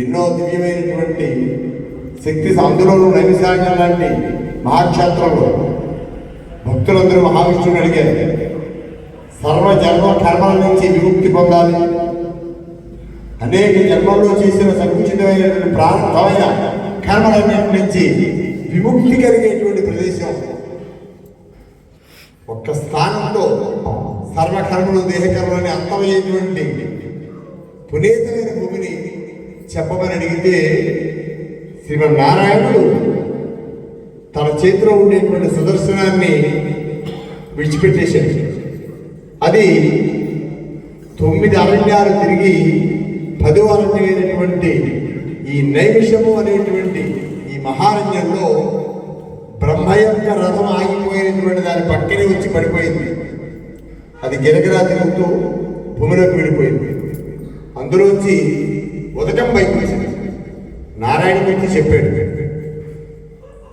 ఎన్నో దివ్యమైనటువంటి శక్తి అందులోనూ నైమిసార్యం లాంటి మహాక్షేత్రంలో భక్తులందరూ మహావిష్ణువుని అడిగారు. సర్వ జన్మ కర్మల నుంచి విముక్తి పొందాలి. అనేక జన్మల్లో చేసిన సంకుచితమైనటువంటి ప్రారంభమైన కర్మలన్నింటి నుంచి విముక్తి కలిగేటువంటి ప్రదేశం. ఒక్క స్థానంలో సర్వకర్మలు దేహకర్మలని అంతమయ్యేటువంటి పునీతమైన భూమిని చెప్పమని అడిగితే శ్రీమన్నారాయణుడు తన చేతిలో ఉండేటువంటి సుదర్శనాన్ని విడిచిపెట్టేశాడు. అది తొమ్మిది అరణ్యాలు తిరిగి పదో అరణ్యమైనటువంటి ఈ నైమిషము అనేటువంటి ఈ మహారణ్యంలో బ్రహ్మ యొక్క రథం ఆగిపోయినటువంటి దాని పక్కనే వచ్చి పడిపోయింది. అది గిరగిరా తిరుగుతూ భూమిలోకి వెళ్ళిపోయింది. అందులోంచి ఉదటం బయటకు నారాయణ పెట్టి చెప్పాడు.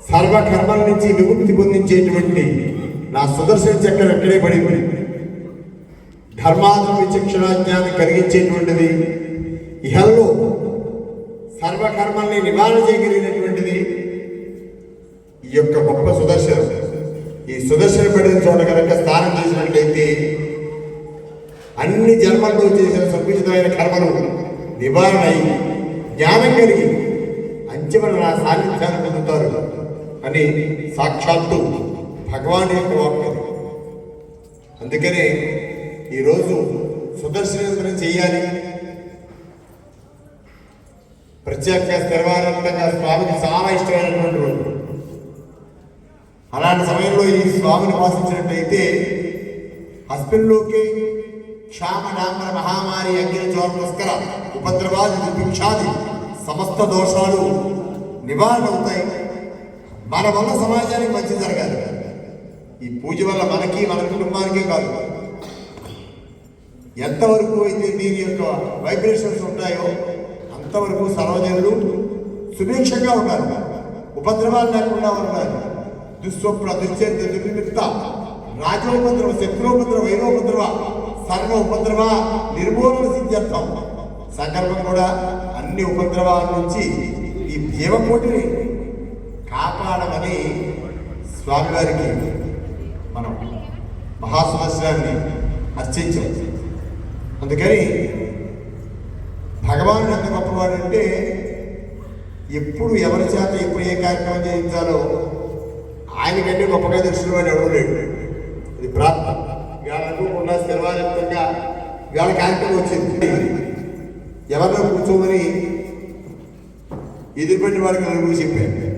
సర్వకర్మల నుంచి విముక్తి పొందించేటువంటి నా సుదర్శన చక్రం ఎక్కడే పడింది? ధర్మాత్మ విచక్షణ జ్ఞానం కలిగించేటువంటిది ఇహల్లో సర్వకర్మల్ని నివారణ చేయగలిగినటువంటిది ఈ యొక్క గొప్ప సుదర్శనం. ఈ సుదర్శన పడిన చోట కనుక స్నానం చేసినట్లయితే అన్ని జన్మల్లో చేసిన సంకుచితమైన కర్మలు నివారణ అయి జ్ఞానం కలిగి అంచెమన నా సాన్నిధ్యాన్ని పొందుతారు. అని సాక్షాత్తు భగవాన్ యొక్క వాక్యం. అందుకనే ఈరోజు సుదర్శనం చేయాలి ప్రత్యేక స్థిరవానంతంగా స్వామికి చాలా ఇష్టమైనటువంటి రోజు. అలాంటి సమయంలో ఈ స్వామిని ఉపాసించినట్టయితే హస్బెండ్లోకి క్షామ డాంబర మహామారి అగ్ని చోరస్కర ఉపద్రవాది దుర్భిక్షాది సమస్త దోషాలు నివారణ అవుతాయి మన వల్ల సమాజానికి మంచి జరగాలి. ఈ పూజ వల్ల మనకి మన కుటుంబానికే కాదు. ఎంతవరకు అయితే దీని యొక్క వైబ్రేషన్స్ ఉంటాయో అంతవరకు సర్వజనులు సుభిక్షంగా ఉన్నారు ఉపద్రవాలు లేకుండా ఉన్నారు దుస్వప్న దుశ్చరిత దుర్నిమిత్త రాజోపద్రవ శత్రుపద్రవ వైరోపద్రవ సర్వ ఉపద్రవ నిర్మూలన సిద్ధ్యర్థం. సంకల్పం కూడా అన్ని ఉపద్రవాల నుంచి ఈ భీమకోటిని కాపాడమని స్వామివారికి మనం మహాసమస్యాన్ని అర్చించాం అందుకని భగవానుడు ఎంత గొప్పవాడంటే ఎప్పుడు ఎవరి చేత ఎప్పుడు ఏ కార్యక్రమం చేయించాలో ఆయనకంటే గొప్పగా తెలిసిన వాడు ఎవరు లేడు. ఇది ప్రార్థన. ఇవాళ అనుకోకుండా స్థిరవాదిత్యంగా ఇవాళ కార్యక్రమం వచ్చింది. ఎవరినో కూర్చోమని ఎదురుపెట్టి వాడికి నలుగురు చెప్పాను.